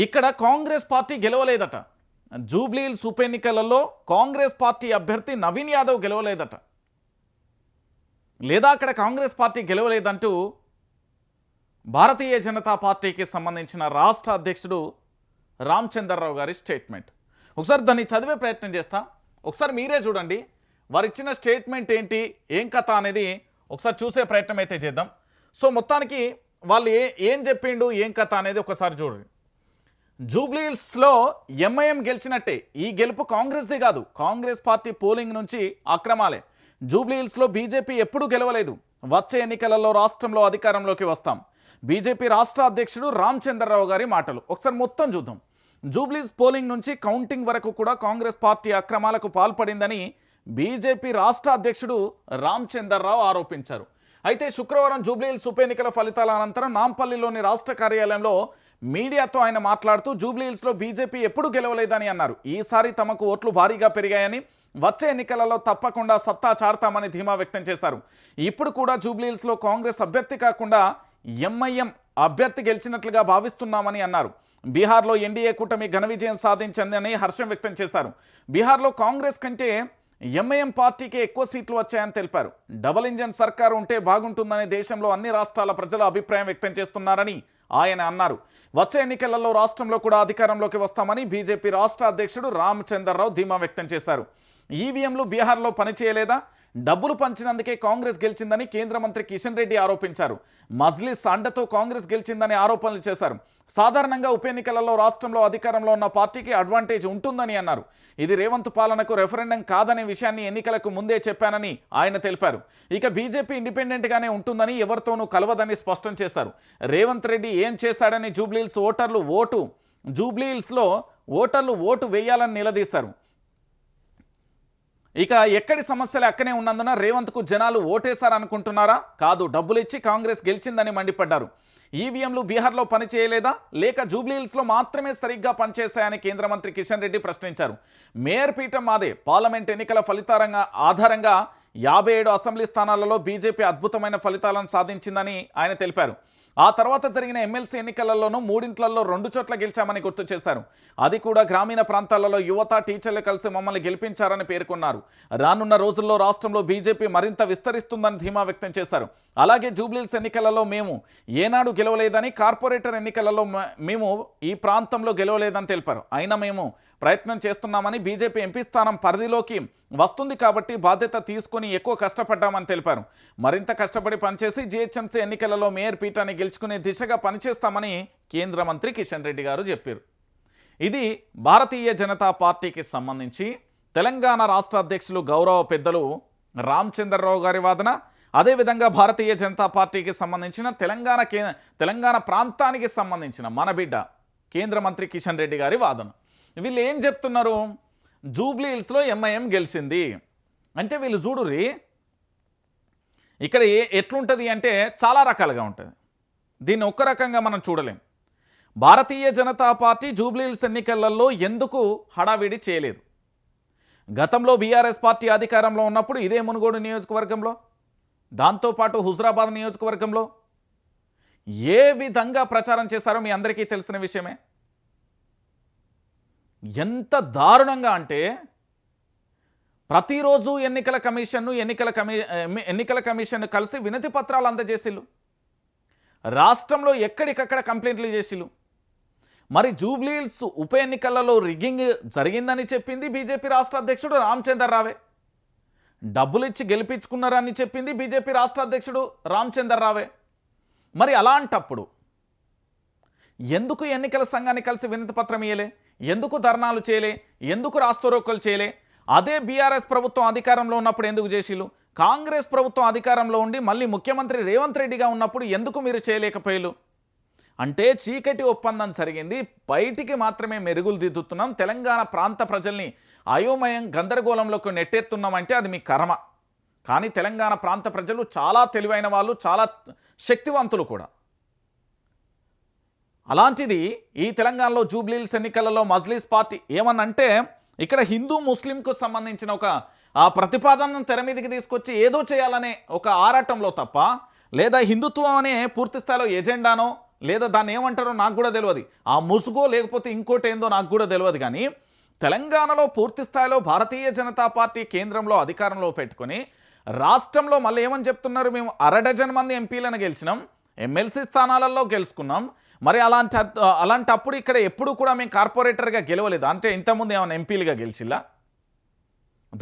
ఇక్కడ కాంగ్రెస్ పార్టీ గెలవలేదట. జూబ్లీహిల్స్ ఉప ఎన్నికలలో కాంగ్రెస్ పార్టీ అభ్యర్థి నవీన్ యాదవ్ గెలవలేదట. లేదా అక్కడ కాంగ్రెస్ పార్టీ గెలవలేదంటూ భారతీయ జనతా పార్టీకి సంబంధించిన రాష్ట్ర అధ్యక్షుడు రామచంద్రరావు గారి స్టేట్మెంట్. ఒకసారి దాన్ని చదివే ప్రయత్నం చేస్తా. ఒకసారి మీరే చూడండి. వారు ఇచ్చిన స్టేట్మెంట్ ఏంటి ఏం కథ అనేది ఒకసారి చూసే ప్రయత్నం అయితే చేద్దాం. సో మొత్తానికి వాళ్ళు ఏ ఏం చెప్పిండు ఏం కథ అనేది ఒకసారి చూడండి. జూబ్లీహిల్స్లో ఎంఐఎం గెలిచినట్టే. ఈ గెలుపు కాంగ్రెస్దే కాదు. కాంగ్రెస్ పార్టీ పోలింగ్ నుంచి అక్రమాలే. జూబ్లీహిల్స్లో బీజేపీ ఎప్పుడూ గెలవలేదు. వచ్చే ఎన్నికలలో రాష్ట్రంలో అధికారంలోకి వస్తాం. బీజేపీ రాష్ట్ర అధ్యక్షుడు రామచంద్రరావు గారి మాటలు. ఒకసారి మొత్తం చూద్దాం. జూబ్లీస్ పోలింగ్ నుంచి కౌంటింగ్ వరకు కూడా కాంగ్రెస్ పార్టీ అక్రమాలకు పాల్పడిందని బీజేపీ రాష్ట్ర అధ్యక్షుడు రామచంద్రరావు ఆరోపించారు. అయితే శుక్రవారం జూబ్లీహిల్స్ ఉప ఎన్నికల ఫలితాల అనంతరం నాంపల్లిలోని రాష్ట్ర కార్యాలయంలో మీడియాతో ఆయన మాట్లాడుతూ జూబ్లీహిల్స్లో బీజేపీ ఎప్పుడు గెలవలేదని అన్నారు. ఈసారి తమకు ఓట్లు భారీగా పెరిగాయని వచ్చే ఎన్నికలలో తప్పకుండా సత్తా చాడతామని ధీమా వ్యక్తం చేశారు. ఇప్పుడు కూడా జూబ్లీహిల్స్లో కాంగ్రెస్ అభ్యర్థి కాకుండా ఎంఐఎం అభ్యర్థి గెలిచినట్లుగా భావిస్తున్నామని అన్నారు. బీహార్లో ఎన్డీఏ కూటమి ఘన విజయం సాధించిందని హర్షం వ్యక్తం చేశారు. బీహార్లో కాంగ్రెస్ కంటే ఎంఐఎం పార్టీకి ఎక్కువ సీట్లు వచ్చాయని తెలిపారు. డబుల్ ఇంజన్ సర్కారు ఉంటే బాగుంటుందని దేశంలో అన్ని రాష్ట్రాల ప్రజలు అభిప్రాయం వ్యక్తం చేస్తున్నారని ఆయన అన్నారు. వచ్చే ఎన్నికలలో రాష్ట్రంలో కూడా అధికారంలోకి వస్తామని బీజేపీ రాష్ట్ర అధ్యక్షుడు రామచంద్రరావు ధీమా వ్యక్తం చేశారు. ఈవీఎంలు బీహార్లో పనిచేయలేదా? డబ్బులు పంచినందుకే కాంగ్రెస్ గెలిచిందని కేంద్ర మంత్రి కిషన్ రెడ్డి ఆరోపించారు. మజ్లిస్ అండతో కాంగ్రెస్ గెలిచిందని ఆరోపణలు చేశారు. సాధారణంగా ఉప ఎన్నికలలో రాష్ట్రంలో అధికారంలో ఉన్న పార్టీకి అడ్వాంటేజ్ ఉంటుందని అన్నారు. ఇది రేవంత్ పాలనకు రెఫరెండం కాదనే విషయాన్ని ఎన్నికలకు ముందే చెప్పానని ఆయన తెలిపారు. ఇక బీజేపీ ఇండిపెండెంట్గానే ఉంటుందని ఎవరితోనూ కలవదని స్పష్టం చేశారు. రేవంత్ రెడ్డి ఏం చేశాడని జూబ్లీహిల్స్ ఓటర్లు ఓటు జూబ్లీహిల్స్లో ఓటర్లు ఓటు వేయాలని నిలదీశారు. ఇక ఎక్కడి సమస్యలు అక్కనే ఉన్నందున రేవంత్కు జనాలు ఓటేశారనుకుంటున్నారా? కాదు డబ్బులిచ్చి కాంగ్రెస్ గెలిచిందని మండిపడ్డారు. ఈవీఎంలు బీహార్లో పనిచేయలేదా? లేక జూబ్లీహిల్స్లో మాత్రమే సరిగ్గా పనిచేశాయని కేంద్ర మంత్రి కిషన్ రెడ్డి ప్రశ్నించారు. మేయర్ పీఠం మాదే పార్లమెంట్ ఎన్నికల ఫలితారంగా ఆధారంగా యాభై ఏడు అసెంబ్లీ స్థానాలలో బీజేపీ అద్భుతమైన ఫలితాలను సాధించిందని ఆయన తెలిపారు. ఆ తర్వాత జరిగిన ఎమ్మెల్సీ ఎన్నికలలోనూ మూడింట్లలో రెండు చోట్ల గెలిచామని గుర్తు చేశారు. అది కూడా గ్రామీణ ప్రాంతాలలో యువత టీచర్లు కలిసి మమ్మల్ని గెలిపించారని పేర్కొన్నారు. రానున్న రోజుల్లో రాష్ట్రంలో బీజేపీ మరింత విస్తరిస్తుందని ధీమా వ్యక్తం చేశారు. అలాగే జూబ్లీల్స్ ఎన్నికలలో మేము ఏనాడు గెలవలేదని కార్పొరేటర్ ఎన్నికలలో మేము ఈ ప్రాంతంలో గెలవలేదని తెలిపారు. అయినా మేము ప్రయత్నం చేస్తున్నామని బీజేపీ ఎంపీ స్థానం పరిధిలోకి వస్తుంది కాబట్టి బాధ్యత తీసుకుని ఎక్కువ కష్టపడ్డామని తెలిపారు. మరింత కష్టపడి పనిచేసి జీహెచ్ఎంసీ ఎన్నికలలో మేయర్ పీఠాన్ని గెలుచుకునే దిశగా పనిచేస్తామని కేంద్ర మంత్రి కిషన్ రెడ్డి గారు చెప్పారు. ఇది భారతీయ జనతా పార్టీకి సంబంధించి తెలంగాణ రాష్ట్ర అధ్యక్షులు గౌరవ పెద్దలు రామచంద్రరావు గారి వాదన అదేవిధంగా భారతీయ జనతా పార్టీకి సంబంధించిన తెలంగాణ తెలంగాణ ప్రాంతానికి సంబంధించిన మన బిడ్డ కేంద్ర మంత్రి కిషన్ రెడ్డి గారి వాదన. వీళ్ళు ఏం చెప్తున్నారు? జూబ్లీ హిల్స్లో ఎంఐఎం గెలిచింది. అంటే వీళ్ళు చూడుర్రి ఇక్కడ ఏ ఎట్లుంటుంది అంటే చాలా రకాలుగా ఉంటుంది. దీన్ని ఒక్క రకంగా మనం చూడలేం. భారతీయ జనతా పార్టీ జూబ్లీ హిల్స్ ఎన్నికలలో ఎందుకు హడావిడి చేయలేదు? గతంలో బీఆర్ఎస్ పార్టీ అధికారంలో ఉన్నప్పుడు ఇదే మునుగోడు నియోజకవర్గంలో దాంతోపాటు హుజరాబాద్ నియోజకవర్గంలో ఏ విధంగా ప్రచారం చేశారో మీ అందరికీ తెలిసిన విషయమే. ఎంత దారుణంగా అంటే ప్రతిరోజు ఎన్నికల కమిషన్ను ఎన్నికల కమి ఎన్నికల కమిషన్ కలిసి వినతి పత్రాలు అందజేసిళ్ళు రాష్ట్రంలో ఎక్కడికక్కడ కంప్లైంట్లు చేసిళ్ళు మరి జూబ్లీహిల్స్ ఉప ఎన్నికలలో రిగ్గింగ్ జరిగిందని చెప్పింది బీజేపీ రాష్ట్ర అధ్యక్షుడు రామచందర్ రావే డబ్బులు ఇచ్చి గెలిపించుకున్నారని చెప్పింది బీజేపీ రాష్ట్ర అధ్యక్షుడు రామచందర్ రావే మరి అలాంటప్పుడు ఎందుకు ఎన్నికల సంఘాన్ని కలిసి వినతి పత్రం ఇయ్యలే? ఎందుకు ధర్నాలు చేయలే? ఎందుకు రాస్తోరోకలు చేయలే? అదే బీఆర్ఎస్ ప్రభుత్వం అధికారంలో ఉన్నప్పుడు ఎందుకు చేసిళ్ళు? కాంగ్రెస్ ప్రభుత్వం అధికారంలో ఉండి మళ్ళీ ముఖ్యమంత్రి రేవంత్ రెడ్డిగా ఉన్నప్పుడు ఎందుకు మీరు చేయలేకపోయారు అంటే చీకటి ఒప్పందం జరిగింది. బయటికి మాత్రమే మెరుగులు దిద్దుతున్నాం. తెలంగాణ ప్రాంత ప్రజల్ని అయోమయం గందరగోళంలోకి నెట్టేస్తున్నామంటే అది మీ కర్మ. కానీ తెలంగాణ ప్రాంత ప్రజలు చాలా తెలివైన వాళ్ళు చాలా శక్తివంతులు కూడా. అలాంటిది ఈ తెలంగాణలో జూబ్లీల్స్ ఎన్నికలలో మజ్లీస్ పార్టీ ఏమనంటే ఇక్కడ హిందూ ముస్లింకు సంబంధించిన ఒక ఆ ప్రతిపాదనను తెర మీదకి తీసుకొచ్చి ఏదో చేయాలనే ఒక ఆరాటంలో తప్ప లేదా హిందుత్వం అనే పూర్తి స్థాయిలో ఎజెండానో లేదా దాన్ని ఏమంటారో నాకు కూడా తెలియదు ఆ ముసుగో లేకపోతే ఇంకోటి ఏందో నాకు కూడా తెలియదు కానీ తెలంగాణలో పూర్తి స్థాయిలో భారతీయ జనతా పార్టీ కేంద్రంలో అధికారంలో పెట్టుకొని రాష్ట్రంలో మళ్ళీ ఏమని చెప్తున్నారు? మేము అర డజన్ మంది ఎంపీలను గెలిచినాం ఎమ్మెల్సీ స్థానాలలో గెలుచుకున్నాం మరి అలాంటి అలాంటప్పుడు ఇక్కడ ఎప్పుడు కూడా మేము కార్పొరేటర్గా గెలవలేదు. అంటే ఇంతకుముందు ఏమైనా ఎంపీలుగా గెలిచిల్లా?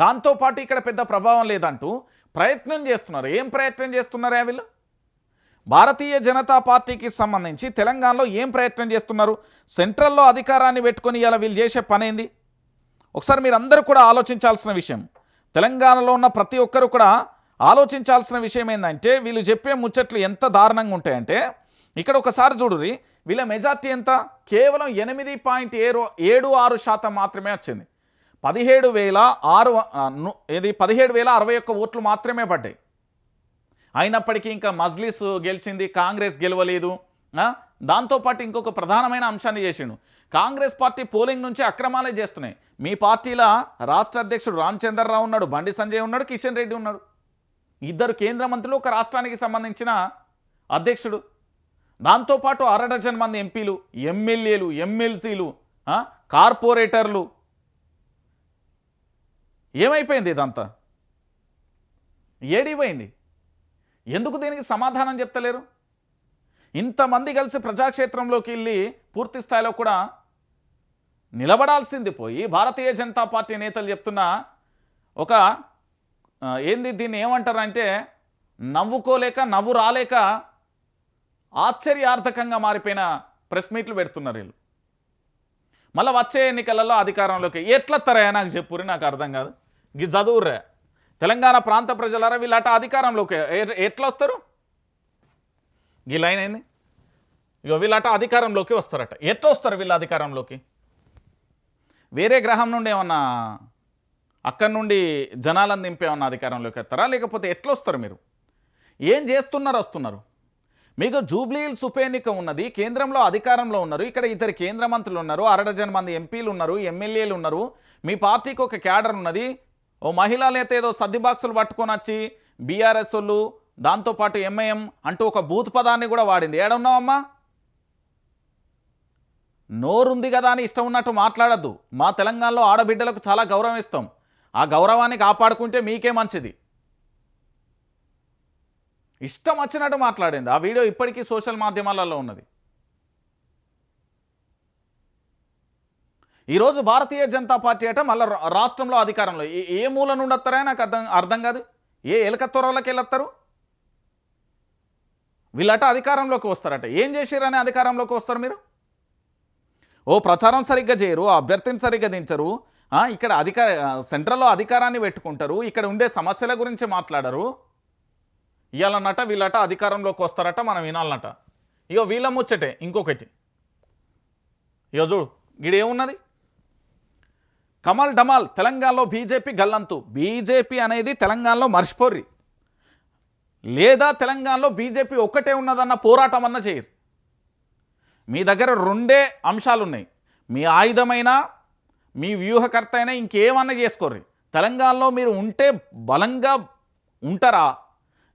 దాంతోపాటు ఇక్కడ పెద్ద ప్రభావం లేదంటూ ప్రయత్నం చేస్తున్నారు. ఏం ప్రయత్నం చేస్తున్నారా వీళ్ళు? భారతీయ జనతా పార్టీకి సంబంధించి తెలంగాణలో ఏం ప్రయత్నం చేస్తున్నారు? సెంట్రల్లో అధికారాన్ని పెట్టుకొని ఇలా వీళ్ళు చేసే పనేంది? ఒకసారి మీరు అందరూ కూడా ఆలోచించాల్సిన విషయం. తెలంగాణలో ఉన్న ప్రతి ఒక్కరు కూడా ఆలోచించాల్సిన విషయం ఏంటంటే వీళ్ళు చెప్పే ముచ్చట్లు ఎంత దారుణంగా ఉంటాయంటే ఇక్కడ ఒకసారి చూడురి వీళ్ళ మెజార్టీ ఎంత? కేవలం ఎనిమిది పాయింట్ ఏడు ఏడు ఆరు శాతం మాత్రమే వచ్చింది. పదిహేడు వేల ఆరు ఇది పదిహేడు వేల అరవై ఒక్క ఓట్లు మాత్రమే పడ్డాయి. అయినప్పటికీ ఇంకా మజ్లిస్ గెలిచింది కాంగ్రెస్ గెలవలేదు దాంతోపాటు ఇంకొక ప్రధానమైన అంశాన్ని చేసిండు. కాంగ్రెస్ పార్టీ పోలింగ్ నుంచి అక్రమాలే చేస్తున్నాయి. మీ పార్టీల రాష్ట్ర అధ్యక్షుడు రామచంద్రరావు ఉన్నాడు బండి సంజయ్ ఉన్నాడు కిషన్ రెడ్డి ఉన్నాడు. ఇద్దరు కేంద్ర మంత్రులు ఒక రాష్ట్రానికి సంబంధించిన అధ్యక్షుడు. దాంతోపాటు అర డజన్ మంది ఎంపీలు ఎమ్మెల్యేలు ఎమ్మెల్సీలు కార్పొరేటర్లు. ఏమైపోయింది ఇదంతా? ఏడిపోయింది ఎందుకు దీనికి సమాధానం చెప్తలేరు? ఇంతమంది కలిసి ప్రజాక్షేత్రంలోకి వెళ్ళి పూర్తి స్థాయిలో కూడా నిలబడాల్సింది పోయి భారతీయ జనతా పార్టీ నేతలు చెప్తున్న ఒక ఏంది దీన్ని ఏమంటారంటే నవ్వుకోలేక నవ్వు రాలేక ఆశ్చర్యార్థకంగా మారిపోయిన ప్రెస్ మీట్లు పెడుతున్నారు వీళ్ళు. మళ్ళీ వచ్చే ఎన్నికలలో అధికారంలోకి ఎట్లత్తరా నాకు చెప్పురే నాకు అర్థం కాదు. ఇది చదువుర్రా. తెలంగాణ ప్రాంత ప్రజలారా అట అధికారంలోకి ఎట్లా వస్తారు? ఈ లైన్ అయింది ఇక వీళ్ళట అధికారంలోకి వస్తారట. ఎట్లా వస్తారు వీళ్ళ అధికారంలోకి? వేరే గ్రహం నుండి ఏమన్నా అక్కడి నుండి జనాలను దింపేమన్నా అధికారంలోకి వస్తారా? లేకపోతే ఎట్లా వస్తారు మీరు? ఏం చేస్తున్నారు వస్తున్నారు? మీకు జూబ్లీ హిల్స్ ఉప ఎన్నిక ఉన్నది కేంద్రంలో అధికారంలో ఉన్నారు ఇక్కడ ఇద్దరు కేంద్ర మంత్రులు ఉన్నారు అరడజన్ మంది ఎంపీలు ఉన్నారు ఎమ్మెల్యేలు ఉన్నారు మీ పార్టీకి ఒక క్యాడర్ ఉన్నది ఓ మహిళా నేత ఏదో సర్ది బాక్సులు పట్టుకొని వచ్చి బీఆర్ఎస్ వాళ్ళు దాంతోపాటు ఎంఐఎం అంటూ ఒక బూత్ పదాన్ని కూడా వాడింది. ఏడున్నావమ్మా? నోరుంది కదా అని ఇష్టం ఉన్నట్టు మాట్లాడద్దు. మా తెలంగాణలో ఆడబిడ్డలకు చాలా గౌరవం ఇస్తాం. ఆ గౌరవాన్ని కాపాడుకుంటే మీకే మంచిది. ఇష్టం వచ్చినట్టు మాట్లాడింది. ఆ వీడియో ఇప్పటికీ సోషల్ మాధ్యమాలలో ఉన్నది. ఈరోజు భారతీయ జనతా పార్టీ అట మళ్ళీ రాష్ట్రంలో అధికారంలో. ఏ- ఏ మూల నుండి వస్తారా నాకు అర్థం అర్థం కాదు. ఏ ఎలక త్వరలోకి వెళ్ళొస్తారు? వీళ్ళట అధికారంలోకి వస్తారట. ఏం చేసిరని అధికారంలోకి వస్తారు మీరు? ఓ ప్రచారం సరిగ్గా చేయరు ఆ అభ్యర్థిని సరిగ్గా దించరు. ఇక్కడ అధికార సెంట్రల్లో అధికారాన్ని పెట్టుకుంటారు. ఇక్కడ ఉండే సమస్యల గురించి మాట్లాడరు. ఇవ్వాలన్నట వీళ్ళట అధికారంలోకి వస్తారట మనం వినాలన్నట. ఇగో వీళ్ళ ముచ్చటే ఇంకొకటి. ఇగో చూడు గిడేమున్నది? కమల్ డమాల్ తెలంగాణలో బీజేపీ గల్లంతు. బీజేపీ అనేది తెలంగాణలో మర్చిపోర్రి. లేదా తెలంగాణలో బీజేపీ ఒక్కటే ఉన్నదన్న పోరాటం అన్న చేయరు. మీ దగ్గర రెండే అంశాలు ఉన్నాయి మీ ఆయుధమైన మీ వ్యూహకర్త అయినా ఇంకేమన్నా చేసుకోర్రి. తెలంగాణలో మీరు ఉంటే బలంగా ఉంటారా?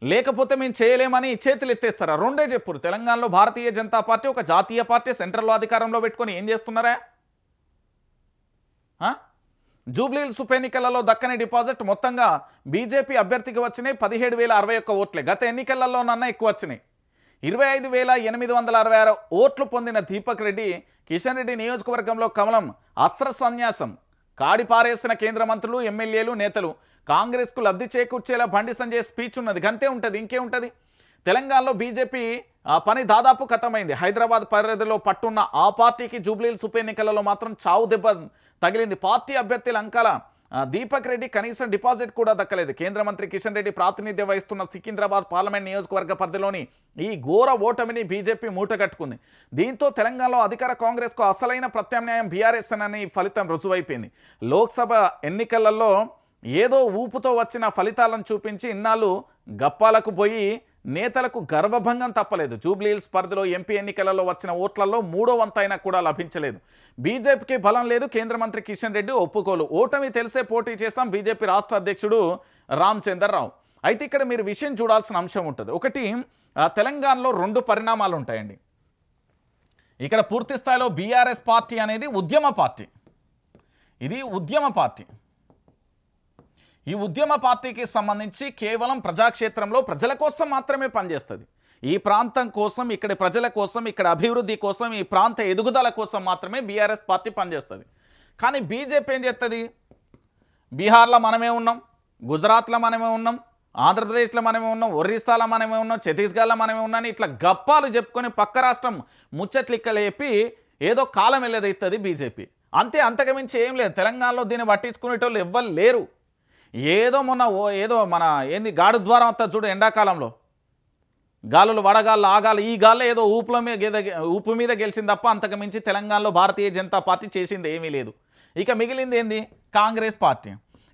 లేకపోతే మేము చేయలేమని చేతులు ఎత్తేస్తారా రెండే చెప్పురు తెలంగాణలో భారతీయ జనతా పార్టీ ఒక జాతీయ పార్టీ సెంట్రల్లో అధికారంలో పెట్టుకొని ఏం చేస్తున్నారా? ఆ? జూబ్లీహిల్స్ ఉప ఎన్నికలలో దక్కని డిపాజిట్ మొత్తంగా బీజేపీ అభ్యర్థికి వచ్చినాయి పదిహేడు వేల అరవై ఒక్క ఓట్లే. గత ఎన్నికలలోనన్నా ఎక్కువ వచ్చినాయి. ఇరవై ఐదు వేల ఎనిమిది వందల అరవై ఆరు ఓట్లు పొందిన దీపక్ రెడ్డి కిషన్ రెడ్డి నియోజకవర్గంలో కమలం అస్త్ర సన్యాసం కాడి పారేసిన కేంద్ర మంత్రులు ఎమ్మెల్యేలు నేతలు కాంగ్రెస్కు లబ్ధి చేకూర్చేలా బండి సంజయ్ స్పీచ్ ఉన్నది. గంతే ఉంటుంది ఇంకే ఉంటుంది. తెలంగాణలో బీజేపీ పని దాదాపు ఖతమైంది. హైదరాబాద్ పరిధిలో పట్టున్న ఆ పార్టీకి జూబ్లీలు ఉప ఎన్నికలలో మాత్రం చావు దెబ్బ తగిలింది. పార్టీ అభ్యర్థుల అంకాల దీపక్ రెడ్డి కనీసం డిపాజిట్ కూడా దక్కలేదు. కేంద్ర మంత్రి కిషన్ రెడ్డి ప్రాతినిధ్యం వహిస్తున్న సికింద్రాబాద్ పార్లమెంట్ నియోజకవర్గ పరిధిలోని ఈ ఘోర ఓటమిని బీజేపీ మూటగట్టుకుంది దీంతో తెలంగాణలో అధికార కాంగ్రెస్కు అసలైన ప్రత్యామ్నాయం బీఆర్ఎస్ అని ఫలితం రుజువైపోయింది. లోక్సభ ఎన్నికలలో ఏదో ఊపుతో వచ్చిన ఫలితాలను చూపించి ఇన్నాళ్ళు గప్పాలకు పోయి నేతలకు గర్వభంగం తప్పలేదు. జూబ్లీహిల్స్ పరిధిలో ఎంపీ ఎన్నికలలో వచ్చిన ఓట్లలో మూడో వంతైనా కూడా లభించలేదు. బీజేపీకి బలం లేదు కేంద్ర మంత్రి కిషన్ రెడ్డి ఒప్పుకోలు. ఓటమి తెలిసే పోటీ చేస్తాం బీజేపీ రాష్ట్ర అధ్యక్షుడు రామచందర్రావు అయితే ఇక్కడ మీరు విషయం చూడాల్సిన అంశం ఉంటుంది. ఒకటి తెలంగాణలో రెండు పరిణామాలు ఉంటాయండి. ఇక్కడ పూర్తి స్థాయిలో బీఆర్ఎస్ పార్టీ అనేది ఉద్యమ పార్టీ. ఇది ఉద్యమ పార్టీ. ఈ ఉద్యమ పార్టీకి సంబంధించి కేవలం ప్రజాక్షేత్రంలో ప్రజల కోసం మాత్రమే పనిచేస్తుంది. ఈ ప్రాంతం కోసం ఇక్కడి ప్రజల కోసం ఇక్కడ అభివృద్ధి కోసం ఈ ప్రాంత ఎదుగుదల కోసం మాత్రమే బీఆర్ఎస్ పార్టీ పనిచేస్తుంది. కానీ బీజేపీ ఏం చేస్తుంది బీహార్లో మనమే ఉన్నాం గుజరాత్లో మనమే ఉన్నాం ఆంధ్రప్రదేశ్లో మనమే ఉన్నాం ఒరిస్సాలో మనమే ఉన్నాం ఛత్తీస్గఢ్లో మనమే ఉన్నాం ఇట్లా గప్పాలు చెప్పుకొని పక్క రాష్ట్రం ముచ్చట్లిక్కలు చెప్పి ఏదో కాలం వెళ్ళదవుతుంది బీజేపీ. అంతే అంతకమించి ఏం లేదు. తెలంగాణలో దీన్ని పట్టించుకునేటోళ్ళు ఎవ్వరు లేరు. ఏదో మొన్న ఓ ఏదో మన ఏంది గాడు ద్వారం వస్తుంది చూడు ఎండాకాలంలో. గాలులు వడగాళ్ళు ఆగాలు ఈ గాల్లో ఏదో ఊపుల మీద ఊపు మీద గెలిచింది తప్ప అంతకు మించి తెలంగాణలో భారతీయ జనతా పార్టీ చేసింది ఏమీ లేదు. ఇక మిగిలింది ఏంది? కాంగ్రెస్ పార్టీ.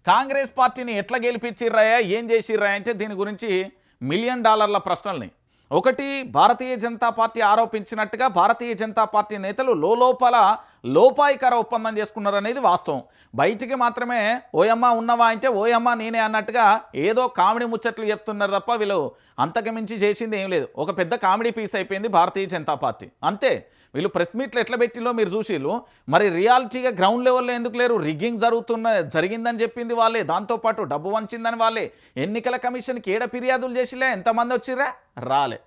కాంగ్రెస్ పార్టీని ఎట్లా గెలిపించిర్రాయా ఏం చేసిర్రాయా అంటే దీని గురించి మిలియన్ డాలర్ల ప్రశ్నల్ని. ఒకటి భారతీయ జనతా పార్టీ ఆరోపించినట్టుగా భారతీయ జనతా పార్టీ నేతలు లోపల లోపాయికర ఒప్పందం చేసుకున్నారనేది వాస్తవం. బయటికి మాత్రమే ఓయమ్మ ఉన్నవా అంటే ఓయమ్మ నేనే అన్నట్టుగా ఏదో కామెడీ ముచ్చట్లు చెప్తున్నారు తప్ప వీళ్ళు అంతకుమించి చేసింది ఏం లేదు. ఒక పెద్ద కామెడీ పీస్ అయిపోయింది భారతీయ జనతా పార్టీ. అంతే. వీళ్ళు ప్రెస్ మీట్లు ఎట్లా పెట్టిలో మీరు చూసిళ్ళు మరి రియాలిటీగా గ్రౌండ్ లెవెల్లో ఎందుకు లేరు? రిగ్గింగ్ జరుగుతున్న జరిగిందని చెప్పింది వాళ్ళే. దాంతోపాటు డబ్బు వంచిందని వాళ్ళే. ఎన్నికల కమిషన్కి ఏడ ఫిర్యాదులు చేసిలే? ఎంతమంది వచ్చిరా రాలే.